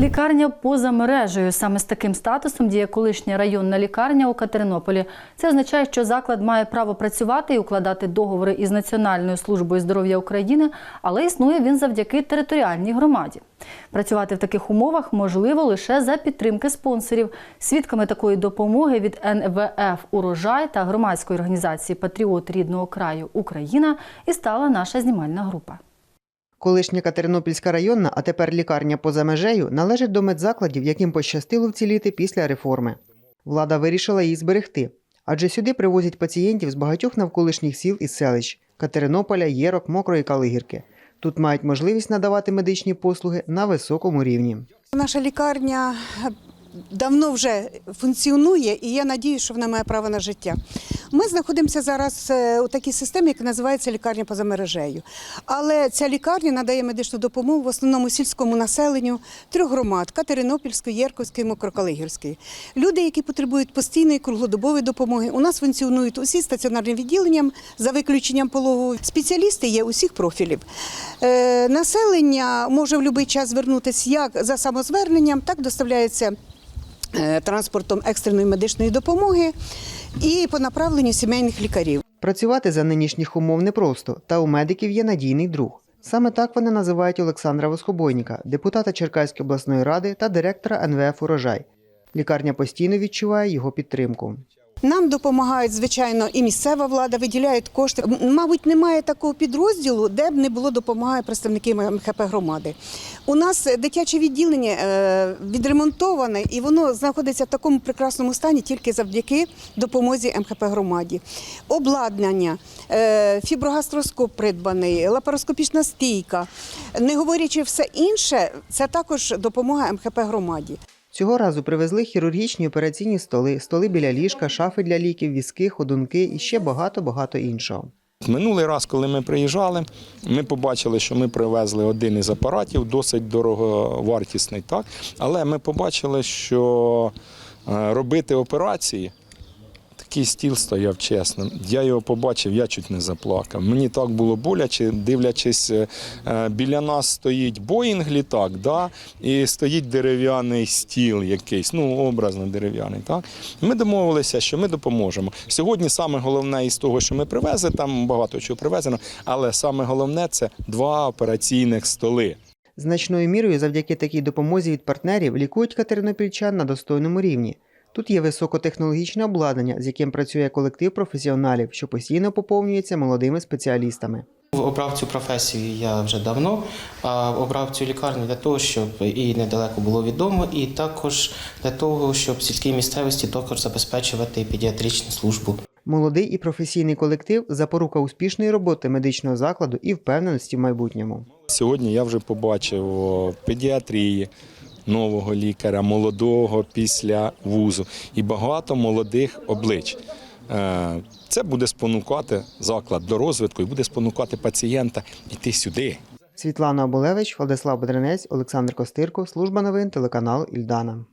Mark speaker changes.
Speaker 1: Лікарня поза мережею. Саме з таким статусом діє колишня районна лікарня у Катеринополі. Це означає, що заклад має право працювати і укладати договори із Національною службою здоров'я України, але існує він завдяки територіальній громаді. Працювати в таких умовах можливо лише за підтримки спонсорів. Свідками такої допомоги від НВФ Урожай та громадської організації Патріот рідного краю Україна і стала наша знімальна група.
Speaker 2: Колишня Катеринопільська районна, а тепер лікарня поза межею, належить до медзакладів, яким пощастило вціліти після реформи. Влада вирішила її зберегти, адже сюди привозять пацієнтів з багатьох навколишніх сіл і селищ Катеринополя, Єрок, Мокрої Калигірки. Тут мають можливість надавати медичні послуги на високому рівні.
Speaker 3: Наша лікарня давно вже функціонує, і я надію, що вона має право на життя. Ми знаходимося зараз е, у такій системі, яка називається лікарня поза мережею. Але ця лікарня надає медичну допомогу в основному сільському населенню трьох громад Катеринопільської, Єрковської, Мокрокалигірської. Люди, які потребують постійної круглодобової допомоги. У нас функціонують усі стаціонарні відділення за виключенням пологової. Спеціалісти є усіх профілів. Е, населення може в будь-який час звернутися як за самозверненням, так доставляється транспортом екстреної медичної допомоги і по направленню сімейних лікарів.
Speaker 2: Працювати за нинішніх умов непросто, та у медиків є надійний друг. Саме так вони називають Олександра Воскобойника, депутата Черкаської обласної ради та директора НВФ Урожай. Лікарня постійно відчуває його підтримку.
Speaker 3: Нам допомагають, звичайно, і місцева влада виділяють кошти. Мабуть, немає такого підрозділу, де б не було допомагає представники МХП громади. У нас дитяче відділення е, відремонтоване, і воно знаходиться в такому прекрасному стані тільки завдяки допомозі МХП громаді. Обладнання, е, фіброгастроскоп придбаний, лапароскопічна стійка. Не говорячи все інше, це також допомога МХП громаді.
Speaker 2: Цього разу привезли хірургічні операційні столи, столи біля ліжка, шафи для ліків, візки, ходунки і ще багато-багато іншого.
Speaker 4: Минулий раз, коли ми приїжджали, ми побачили, що ми привезли один із апаратів, досить дороговартісний, так? але ми побачили, що е, робити операції. Такий стіл стояв чесно. Я його побачив, я чуть не заплакав. Мені так було боляче, дивлячись, е, е, біля нас стоїть Боїнг літак, да? і стоїть дерев'яний стіл якийсь, ну образно дерев'яний. Так? Ми домовилися, що ми допоможемо. Сьогодні саме головне із того, що ми привезли, там багато чого привезено, але саме головне це два операційних столи.
Speaker 2: Значною мірою завдяки такій допомозі від партнерів лікують катеринопільчан на достойному рівні. Тут є високотехнологічне обладнання, з яким працює колектив професіоналів, що постійно поповнюється молодими спеціалістами.
Speaker 5: Обрав цю професію я вже давно, а обрав цю лікарню для того, щоб і недалеко було відомо, і також для того, щоб сільській місцевості також забезпечувати педіатричну службу.
Speaker 2: Молодий і професійний колектив запорука успішної роботи медичного закладу і впевненості в майбутньому.
Speaker 4: Сьогодні я вже побачив педіатрії нового лікаря, молодого після вузу і багато молодих облич. Е, Це буде спонукати заклад до розвитку і буде спонукати пацієнта йти сюди.
Speaker 2: Світлана Оболевич, Владислав Бедренець, Олександр Костирко, служба новин телеканал Ільдана.